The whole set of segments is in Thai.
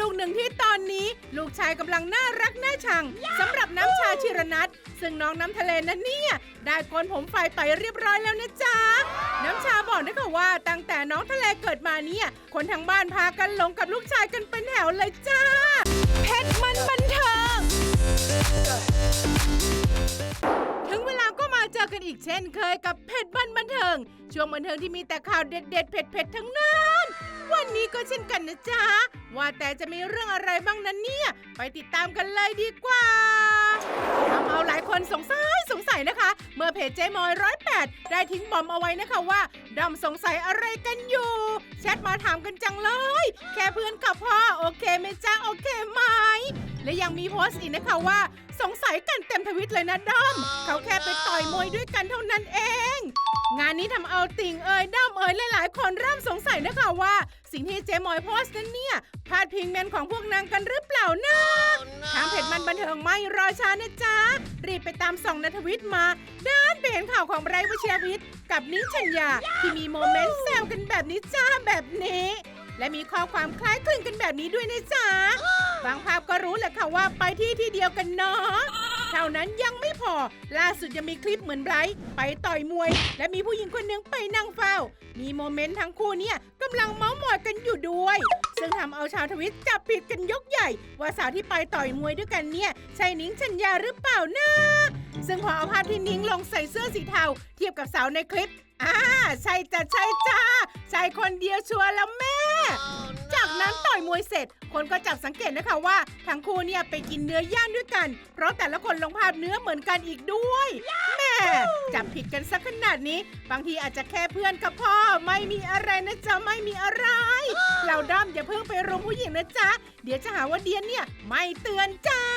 ลูกหนึ่งที่ตอนนี้ ลูกชายกำลังน่ารักน่าชังสำหรับน้ำชาชิรนัทซึ่งน้องน้ำทะเลนั้นเนี่ยได้โกนผมไฟไปเรียบร้อยแล้วนะจ๊ะน้ำชาบอกด้วยค่ะว่าตั้งแต่น้องทะเลเกิดมาเนี่ย คนทางบ้านพากันหลงกับลูกชายกันเป็นแถวเลยจ้าเพชรมันบันเทิงถึงเวลาก็มาเจอกันอีกเช่นเคยกับเพจบันบันเทิง ช่วงบันเทิงที่มีแต่ข่าวเด็ด ๆ เผ็ดๆทั้งนั้น วันนี้ก็เช่นกันนะจ๊ะ ว่าแต่จะมีเรื่องอะไรบ้างนั้นเนี่ย ไปติดตามกันเลยดีกว่าทำเอาหลายคนสงสัยสงสัยนะคะ เมื่อเพจเจมอยร้อยแปดได้ทิ้งบอมเอาไว้นะคะว่าดอมสงสัยอะไรกันอยู่ แชทมาถามกันจังเลย แค่เพื่อนกับพ่อโอเคไหมจ๊ะโอเคไหมและยังมีโพสต์อีกนะคะว่า สงสัยกันเต็มทวิตเลยนะด้อม เขาแค่ไปต่อยมวยด้วยกันเท่านั้นเอง งานนี้ทำเอาติ่งเอ่ยด้อมเอ่ยหลายๆ คนเริ่มสงสัยนะคะว่า สิ่งที่เจมอยโพสต์นั้นเนี่ยพาดพิงแมนของพวกนางกันหรือเปล่านะทางเพจมันบันเทิงไม่รอช้านะจ๊ะ รีบไปตามส่องนทวิตมาด้านไปเห็นข่าวของไบรท์วชิรวิทย์กับนิ้งชัญญาที่มีโมเมนต์แซวกันแบบนี้จ้าแบบนี้ และมีข้อความคล้ายคลึงกันแบบนี้ด้วยนะจ๊ะบางภาพก็รู้แหละค่ะว่าไปที่ที่เดียวกันเนาะ เท่านั้นยังไม่พอ ล่าสุดยังมีคลิปเหมือนไบรท์ไปต่อยมวย และมีผู้หญิงคนหนึ่งไปนั่งเฝ้า มีโมเมนต์ทั้งคู่เนี่ยกำลังเมาส์มอยกันอยู่ด้วย ซึ่งทำเอาชาวทวิตจับผิดกันยกใหญ่ ว่าสาวที่ไปต่อยมวยด้วยกันเนี่ยใช่นิ้งชัญญาหรือเปล่านะซึ่งพอเอาภาพที่นิ้งลงใส่เสื้อสีเทาเทียบกับสาวในคลิปอ่าใช่จ้ะใช่จ้าใช่คนเดียวชัวร์แล้วแม่ จากนั้นต่อยมวยเสร็จ คนก็จับสังเกตนะคะว่า ทั้งคู่เนี่ยไปกินเนื้อย่างด้วยกัน เพราะแต่ละคนลงภาพเนื้อเหมือนกันอีกด้วยแม่จับผิดกันสักขนาดนี้ บางทีอาจจะแค่เพื่อนกับพ่อไม่มีอะไรนะจ๊ะไม่มีอะไรเราด้อมอย่าเพิ่งไปรุมผู้หญิงนะจ๊ะเดี๋ยวจะหาว่าเดียนเนี่ยไม่เตือนจ้า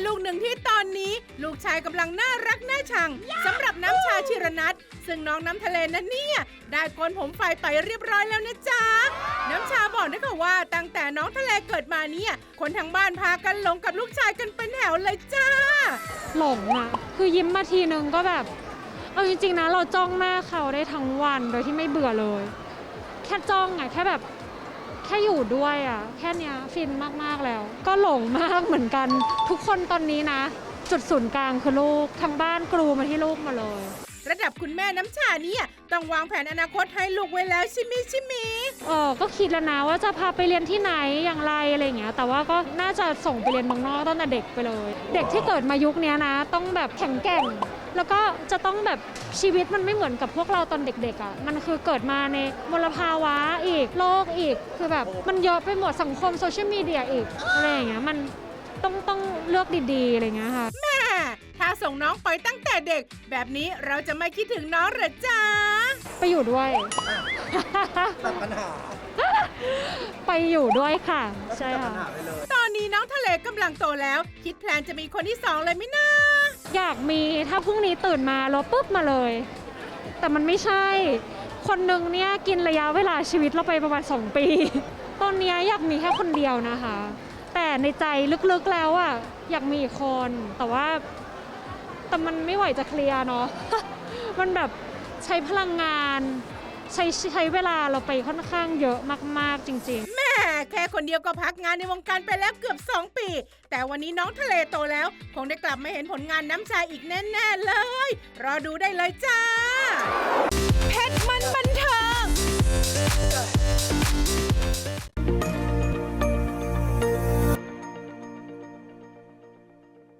เป็นคุณแม่ลูกหนึ่งที่ตอนนี้ ลูกชายกำลังน่ารักน่าชังสำหรับน้ำชาชิรนัทซึ่งน้องน้ำทะเลนั้นเนี่ย ได้โกนผมไฟไปเรียบร้อยแล้วนะจ๊ะ น้ำชาบอกด้วยค่ะว่าตั้งแต่น้องทะเลเกิดมาเนี่ย คนทางบ้านพากันหลงกับลูกชายกันเป็นแถวเลยจ้า หลงอะคือยิ้มมาทีนึงก็แบบ เอาจริงๆนะเราจ้องหน้าเขาได้ทั้งวันโดยที่ไม่เบื่อเลย แค่จ้องอะแค่แบบแค่อยู่ด้วยอะแค่เนี้ยฟินมากๆแล้ว ก็หลงมากเหมือนกัน ทุกคนตอนนี้นะ จุดศูนย์กลางคือลูกทั้งบ้านกรูมาที่ลูกหมาเลย ระดับคุณแม่น้ำชาเนี่ยต้องวางแผนอนาคตให้ลูกไว้แล้วใชิมิชิมิ เออก็คิดแล้วนะว่าจะพาไปเรียนที่ไหนอย่างไรอะไรอย่างเงี้ยแต่ว่าก็น่าจะส่งไปเรียนเมืองนอกตั้งแต่เด็กไปเลย เด็กที่เกิดมายุคเนี้ยนะ ต้องแบบแข็งแกร่ง แล้วก็จะต้องแบบชีวิตมันไม่เหมือนกับพวกเราตอนเด็กๆอะ มันคือเกิดมาในมลภาวะอีกโลกอีก คือแบบมันเยอะไปหมดสังคมโซเชียลมีเดียอีกอะไรอย่างเงี้ยมันต้องต้องเลือกดีๆอะไรอย่างเงี้ยค่ะแม่ถ้าส่งน้องไปตั้งแต่เด็ก แบบนี้เราจะไม่คิดถึงน้องเหรอจ๊ะ ไปอยู่ด้วย ตัดปัญหาไปอยู่ด้วยค่ะ ใช่ตัดปัค่ะญหาไปเลย ตอนนี้น้องทะเลกำลังโตแล้ว คิดแพลนจะมีคนที่สองเลยไหมนะ อยากมีถ้าพรุ่งนี้ตื่นมาแล้วปุ๊บมาเลย แต่มันไม่ใช่ คนหนึ่งเนี่ยกินระยะเวลาชีวิตเราไปประมาณ 2 ปี ตอนนี้อยากมีแค่คนเดียวนะคะ แต่ในใจลึกๆแล้วอะอยากมีอีกคนแต่ว่า แต่มันไม่ไหวจะเคลียร์เนาะมันแบบใช้พลังงาน ใช้ใช้เวลาเราไปค่อนข้างเยอะมากๆจริง ๆ แค่คนเดียวก็พักงานในวงการไปแล้วเกือบ 2 ปี แต่วันนี้น้องทะเลโตแล้ว คงได้กลับมาเห็นผลงานน้ำชายอีกแน่ๆเลย รอดูได้เลยจ้า เพชรมันบันเทิง